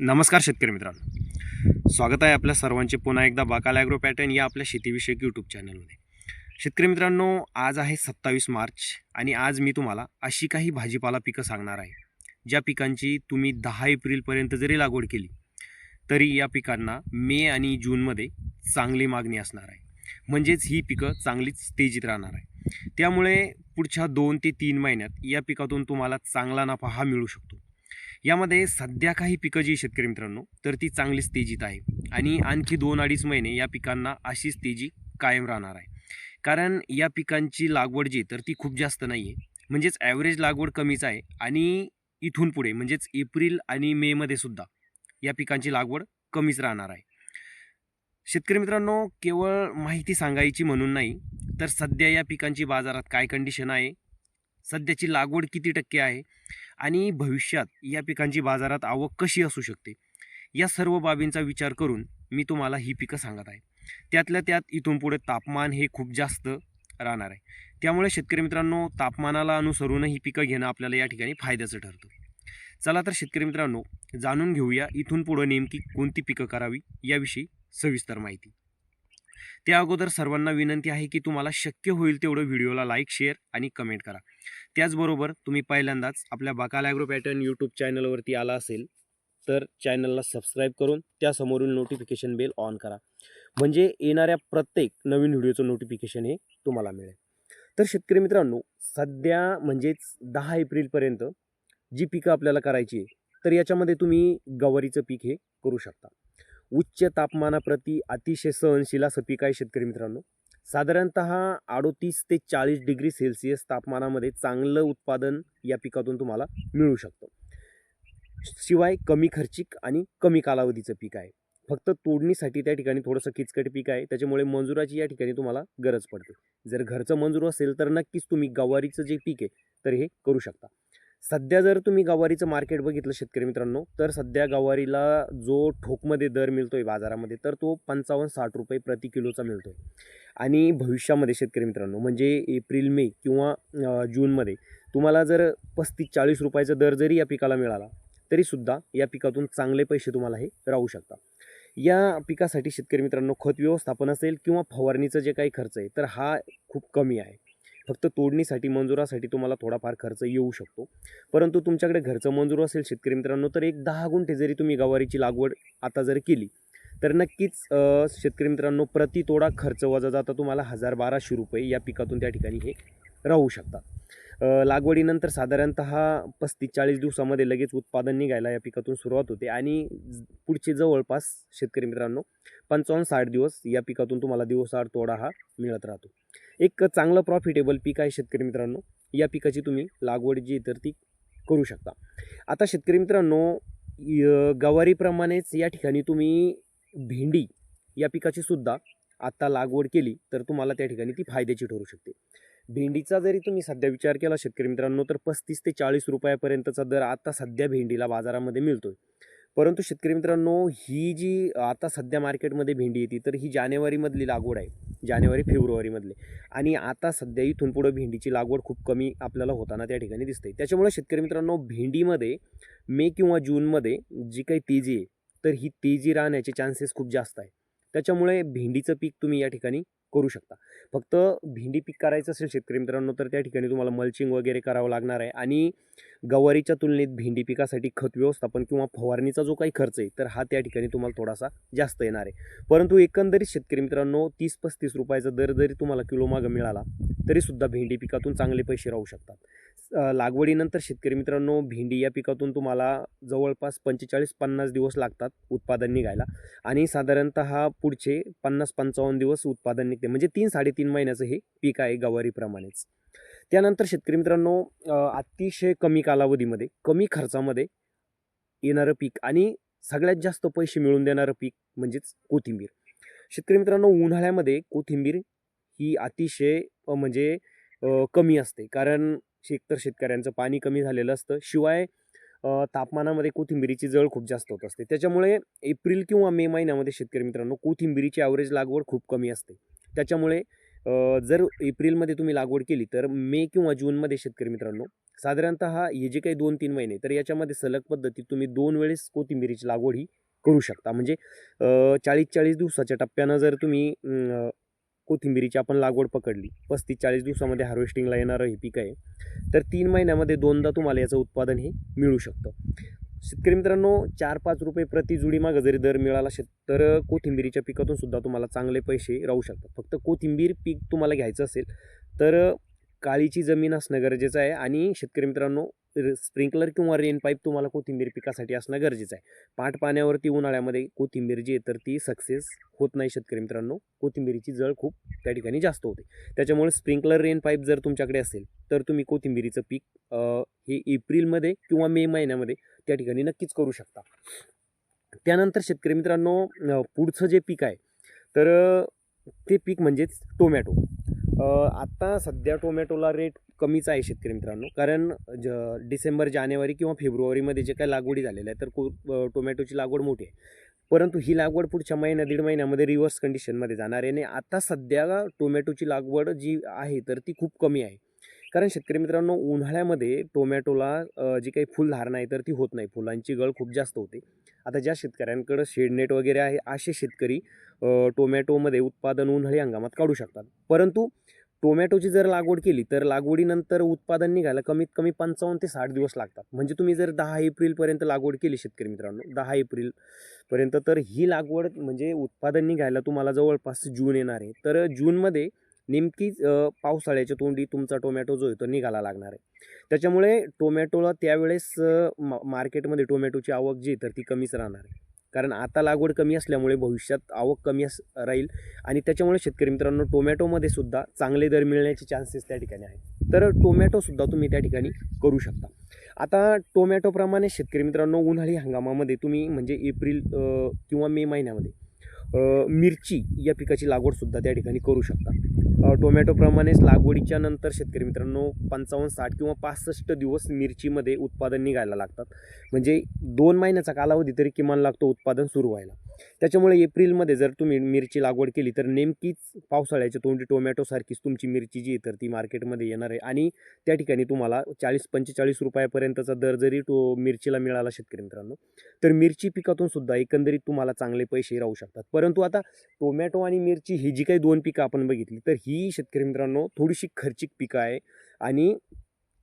नमस्कार शेतकरी मित्रांनो. स्वागत आहे आपल्या सर्वांचे पुन्हा एकदा बाकाल ॲग्रो पॅटर्न या आपल्या शेतीविषयक यूट्यूब चॅनलमध्ये शेतकरी मित्रांनो आज आहे सत्तावीस मार्च आणि आज मी तुम्हाला अशी काही भाजीपाला पिकं सांगणार आहे ज्या पिकांची तुम्ही दहा एप्रिलपर्यंत जरी लागवड केली तरी या पिकांना मे आणि जूनमध्ये चांगली मागणी असणार आहे. म्हणजेच ही पिकं चांगलीच तेजीत राहणार आहे. त्यामुळे पुढच्या दोन ते तीन महिन्यात या पिकातून तुम्हाला चांगला नफा हा मिळू शकतो. यामध्ये सध्या काही पिकं जी शेतकरी मित्रांनो तर ती चांगलीच तेजीत आहे. आणि आणखी दोन अडीच महिने या पिकांना अशीच तेजी कायम राहणार आहे. कारण या पिकांची लागवड जी तर ती खूप जास्त नाही आहे म्हणजेच ॲव्हरेज लागवड कमीच आहे. आणि इथून पुढे म्हणजेच एप्रिल आणि मेमध्ये सुद्धा या पिकांची लागवड कमीच राहणार आहे. शेतकरी मित्रांनो केवळ माहिती सांगायची म्हणून नाही तर सध्या या पिकांची बाजारात काय कंडिशन आहे सध्याची लागवड किती टक्के आहे आणि भविष्यात या पिकांची बाजारात आवक कशी असू शकते? या सर्व बाबींचा विचार करून मी तुम्हाला ही पिकं सांगत आहे. त्यातल्या त्यात इथून पुढे तापमान हे खूप जास्त राहणार आहे. त्यामुळे शेतकरी मित्रांनो तापमानाला अनुसरून ही पिकं घेणं आपल्याला या ठिकाणी फायद्याचं ठरतं. चला तर शेतकरी मित्रांनो जाणून घेऊया इथून पुढं नेमकी कोणती पिकं करावी याविषयी सविस्तर माहिती. त्या अगोदर सर्वांना विनंती आहे की तुम्हाला शक्य होईल तेवढं व्हिडिओला लाईक शेअर आणि कमेंट करा. त्याचबरोबर तुम्ही पहिल्यांदाच आपल्या बाकाल ॲग्रो पॅटर्न यूट्यूब चॅनलवरती आला असेल तर चॅनलला सबस्क्राईब करून त्यासमोरील नोटिफिकेशन बेल ऑन करा. म्हणजे येणाऱ्या प्रत्येक नवीन व्हिडिओचं नोटिफिकेशन हे तुम्हाला मिळेल. तर शेतकरी मित्रांनो सध्या म्हणजेच दहा एप्रिलपर्यंत जी पिकं आपल्याला करायची आहे तर याच्यामध्ये तुम्ही गवारीचं पीक हे करू शकता. उच्च तापमानाप्रती अतिशय सहनशील असं पीक आहे शेतकरी मित्रांनो. साधारणत अडोतीस ते चाळीस डिग्री सेल्सिअस तापमानामध्ये चांगलं उत्पादन या पिकातून तुम्हाला मिळू शकतं. शिवाय कमी खर्चिक आणि कमी कालावधीचं पीक आहे फक्त तोडणीसाठी त्या ठिकाणी थोडंसं किचकट पीक आहे त्याच्यामुळे मंजुराची या ठिकाणी तुम्हाला गरज पडते. जर घरचं मंजूर असेल तर नक्कीच तुम्ही गवारीचं जे पीक आहे तर हे करू शकता. सध्या जर तुम्ही गवारीचं मार्केट बघितलं शेतकरी मित्रांनो तर सध्या गवारीला जो ठोकमध्ये दर मिळतोय बाजारामध्ये तर तो पंचावन्न साठ रुपये प्रति किलोचा मिळतोय. आणि भविष्यामध्ये शेतकरी मित्रांनो म्हणजे एप्रिल मे किंवा जूनमध्ये तुम्हाला जर पस्तीस चाळीस रुपयाचा दर जरी या पिकाला मिळाला तरीसुद्धा या पिकातून चांगले पैसे तुम्हाला हे राहू शकतात. या पिकासाठी शेतकरी मित्रांनो खत व्यवस्थापन असेल किंवा फवारणीचं जे काही खर्च आहे तर हा खूप कमी आहे. फक्त तोडणीसाठी मंजुरासाठी तुम्हाला थोडाफार खर्च येऊ शकतो. परंतु तुमच्याकडे घरचं मंजूर असेल शेतकरी मित्रांनो तर एक दहा गुंठे जरी तुम्ही गवारीची लागवड आता जर केली तर नक्कीच शेतकरी मित्रांनो प्रति तोडा खर्च वजा जाता तुम्हाला हजार बाराशे रुपये या पिकातून त्या ठिकाणी हे राहू शकतात. लागवडीनंतर साधारणत पस्तीस चाळीस दिवसामध्ये लगेच उत्पादन निघायला या पिकातून सुरुवात होते आणि पुढचे जवळपास शेतकरी मित्रांनो पंचावन्न साठ दिवस या पिकातून तुम्हाला दिवसाआड तोडा हा मिळत राहतो. एक चांगलं प्रॉफिटेबल पीक आहे शेतकरी मित्रांनो. या पिकाची तुम्ही लागवड जी तर ती करू शकता. आता शेतकरी मित्रांनो य- गवारीप्रमाणेच या ठिकाणी तुम्ही भेंडी या पिकाची सुद्धा आत्ता लागवड केली तर तुम्हाला त्या ठिकाणी ती फायद्याची ठरू शकते. भेंडीचा जरी तुम्ही सध्या विचार केला शेतकरी मित्रांनो तर पस्तीस ते चाळीस रुपयापर्यंतचा दर आता सध्या भेंडीला बाजारामध्ये मिळतोय. परंतु शेतकरी मित्रांनो ही जी आता सध्या मार्केटमध्ये भेंडी येते तर ही जानेवारीमधली लागवड आहे. जानेवारी फेब्रुवारीमधले. आणि आता सध्या इथून पुढं भेंडीची लागवड खूप कमी आपल्याला होताना त्या ठिकाणी दिसते त्याच्यामुळे शेतकरी मित्रांनो भेंडीमध्ये मे किंवा जूनमध्ये जी काही तेजी आहे तर ही तेजी राहण्याचे चान्सेस खूप जास्त आहे. त्याच्यामुळे भेंडीचं पीक तुम्ही या ठिकाणी करू शकता. फक्त भेंडी पीक करायचं असेल शेतकरी मित्रांनो तर त्या ठिकाणी तुम्हाला मल्चिंग वगैरे करावं लागणार आहे. आणि गवारीच्या तुलनेत भेंडी पिकासाठी खत व्यवस्थापन किंवा फवारणीचा जो काही खर्च आहे तर हा त्या ठिकाणी तुम्हाला थोडासा जास्त येणार आहे. परंतु एकंदरीत शेतकरी मित्रांनो तीस पस्तीस रुपयाचा दर जरी तुम्हाला किलो मागं मिळाला तरीसुद्धा भेंडी पिकातून चांगले पैसे राहू शकतात. लागवडीनंतर शेतकरी मित्रांनो भेंडी या पिकातून तुम्हाला जवळपास पंचेचाळीस पन्नास दिवस लागतात उत्पादन निघायला. आणि साधारणत पुढचे पन्नास पंचावन्न दिवस उत्पादन निघते. म्हणजे तीन साडेतीन महिन्याचं हे पीक आहे गवारीप्रमाणेच. त्यानंतर शेतकरी मित्रांनो अतिशय कमी कालावधीमध्ये कमी खर्चामध्ये येणारं पीक आणि सगळ्यात जास्त पैसे मिळून देणारं पीक म्हणजेच कोथिंबीर. शेतकरी मित्रांनो उन्हाळ्यामध्ये कोथिंबीर ही अतिशय म्हणजे कमी असते. कारण एकतर शेतकऱ्यांचं पाणी कमी झालेलं असतं. शिवाय तापमानामध्ये कोथिंबिरीची जळ खूप जास्त होत असते. त्याच्यामुळे एप्रिल किंवा मे महिन्यामध्ये शेतकरी मित्रांनो कोथिंबिरीची ॲव्हरेज लागवड खूप कमी असते. त्याच्यामुळे जर एप्रिलमध्ये तुम्ही लागवड केली तर मे किंवा जूनमध्ये शेतकरी मित्रांनो साधारणतः हे जे काही दोन तीन महिने तर याच्यामध्ये सलग पद्धतीत तुम्ही दोन वेळेस कोथिंबिरीची लागवड ही करू शकता. म्हणजे चाळीस चाळीस दिवसाच्या टप्प्यानं जर तुम्ही कोथिंबिरीची आपण लागवड पकडली. पस्तीस चाळीस दिवसामध्ये हार्वेस्टिंगला येणारं हे पीक आहे. तर तीन महिन्यामध्ये दोनदा तुम्हाला याचं उत्पादन हे मिळू शकतं. शेतकरी मित्रांनो चार पाच रुपये प्रति जुडीमागं जरी दर मिळाला शेत तर कोथिंबिरीच्या पिकातून सुद्धा तुम्हाला चांगले पैसे राहू शकतात. फक्त कोथिंबीर पीक तुम्हाला घ्यायचं असेल तर काळीची जमीन असणं गरजेचं आहे. आणि शेतकरी मित्रांनो स्प्रिंकलर किंवा रेन पाईप तुम्हाला कोथिंबीर पिकासाठी असणं गरजेचं आहे. पाट पाण्यावरती उन्हाळ्यामध्ये कोथिंबीर जी आहे तर ती सक्सेस होत नाही शेतकरी मित्रांनो. कोथिंबीरीची जळ खूप त्या ठिकाणी जास्त होते. त्याच्यामुळे स्प्रिंकलर रेन पाईप जर तुमच्याकडे असेल तर तुम्ही कोथिंबीरीचं पीक हे एप्रिलमध्ये किंवा मे महिन्यामध्ये त्या ठिकाणी नक्कीच करू शकता. त्यानंतर शेतकरी मित्रांनो पुढचं जे पीक आहे तर ते पीक म्हणजेच टोमॅटो. आत्ता सध्या टोमॅटोला रेट कमीच आहे शेतकरी मित्रांनो. कारण ज डिसेंबर जानेवारी किंवा फेब्रुवारीमध्ये जे काही लागवडी झालेल्या आहे तर को टोमॅटोची लागवड मोठी आहे. परंतु ही लागवड पुढच्या महिन्या दीड महिन्यामध्ये रिव्हर्स कंडिशनमध्ये जाणार आहे आणि आता सध्या टोमॅटोची लागवड जी आहे तर ती खूप कमी आहे. कारण शेतकरी मित्रांनो उन्हाळ्यामध्ये टोमॅटोला जी काही फुलधारणा आहे तर ती होत नाही. फुलांची गळ खूप जास्त होते. आता ज्या शेतकऱ्यांकडं शेडनेट वगैरे आहे असे शेतकरी टोमॅटोमध्ये उत्पादन उन्हाळी हंगामात काढू शकतात. परंतु टोमॅटोची जर लागवड केली तर लागवडीनंतर उत्पादन निघायला कमीत कमी पंचावन्न ते साठ दिवस लागतात. म्हणजे तुम्ही जर दहा एप्रिलपर्यंत लागवड केली शेतकरी मित्रांनो दहा एप्रिलपर्यंत तर ही लागवड म्हणजे उत्पादन निघायला तुम्हाला जवळपास जून येणार आहे. तर जूनमध्ये नेमकीच पावसाळ्याच्या तोंडी तुमचा टोमॅटो जो आहे तो निघाला लागणार आहे. त्याच्यामुळे टोमॅटोला त्यावेळेस मा मार्केटमध्ये टोमॅटोची आवक जी आहे तर ती कमीच राहणार आहे. कारण आता लागवड कमी असल्यामुळे भविष्यात आवक कमी अस राहील आणि त्याच्यामुळे शेतकरी मित्रांनो टोमॅटोमध्ये सुद्धा चांगले दर मिळण्याचे चान्सेस त्या ठिकाणी आहेत. तर टोमॅटोसुद्धा तुम्ही त्या ठिकाणी करू शकता. आता टोमॅटोप्रमाणे शेतकरी मित्रांनो उन्हाळी हंगामामध्ये तुम्ही म्हणजे एप्रिल किंवा मे महिन्यामध्ये मिरची या पिकाची लागवडसुद्धा त्या ठिकाणी करू शकता. टोमॅटोप्रमाणेच लागवडीच्या नंतर शेतकरी मित्रांनो पंचावन्न साठ किंवा पासष्ट दिवस मिरचीमध्ये उत्पादन निघायला लागतात. म्हणजे दोन महिन्याचा कालावधी तरी किमान लागतो उत्पादन सुरू व्हायला. त्याच्यामुळे एप्रिलमध्ये जर तुम्ही मिरची लागवड केली तर नेमकीच पावसाळ्याच्या तोंडी टोमॅटोसारखीच तुमची मिरची जी तर ती मार्केटमध्ये येणार आहे. आणि त्या ठिकाणी तुम्हाला चाळीस पंचेचाळीस रुपयापर्यंतचा दर जरी टो मिरचीला मिळाला शेतकरी मित्रांनो तर मिरची पिकातून सुद्धा एकंदरीत तुम्हाला चांगले पैसे राहू शकतात. परंतु आता टोमॅटो आणि मिरची ही जी काही दोन पिकं आपण बघितली तर ही शेतकरी मित्रांनो थोडीशी खर्चिक पिकं आहे. आणि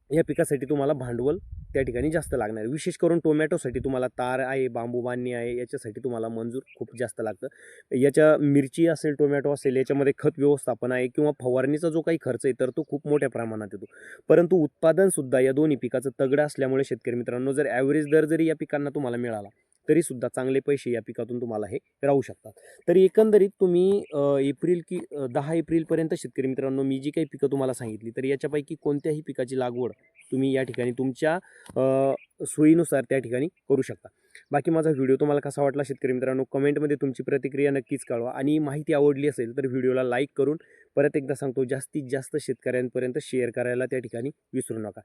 या पिकासाठी तुम्हाला भांडवल त्या ठिकाणी जास्त लागणार. आहे विशेष करून टोमॅटोसाठी तुम्हाला तार आहे बांबू बांधणी आहे याच्यासाठी तुम्हाला मंजूर खूप जास्त लागतं. याच्या मिरची असेल टोमॅटो असेल याच्यामध्ये खत व्यवस्थापन आहे किंवा फवारणीचा जो काही खर्च आहे तर तो खूप मोठ्या प्रमाणात येतो. परंतु उत्पादनसुद्धा या दोन्ही पिकाचं तगडं असल्यामुळे शेतकरी मित्रांनो जर ॲव्हरेज दर जरी या पिकांना तुम्हाला मिळाला तरीसुद्धा चांगले पैसे या पिकातून तुम्हाला हे राहू शकतात. तर एकंदरीत तुम्ही एप्रिल की दहा एप्रिलपर्यंत शेतकरी मित्रांनो मी जी काही पिकं तुम्हाला सांगितली तर याच्यापैकी कोणत्याही पिकाची लागवड तुम्ही या ठिकाणी तुमच्या सोयीनुसार त्या ठिकाणी करू शकता. बाकी माझा व्हिडिओ तुम्हाला कसा वाटला शेतकरी मित्रांनो कमेंटमध्ये तुमची प्रतिक्रिया नक्कीच कळवा आणि माहिती आवडली असेल तर व्हिडिओला लाईक करून परत एकदा सांगतो जास्तीत जास्त शेतकऱ्यांपर्यंत शेअर करायला त्या ठिकाणी विसरू नका.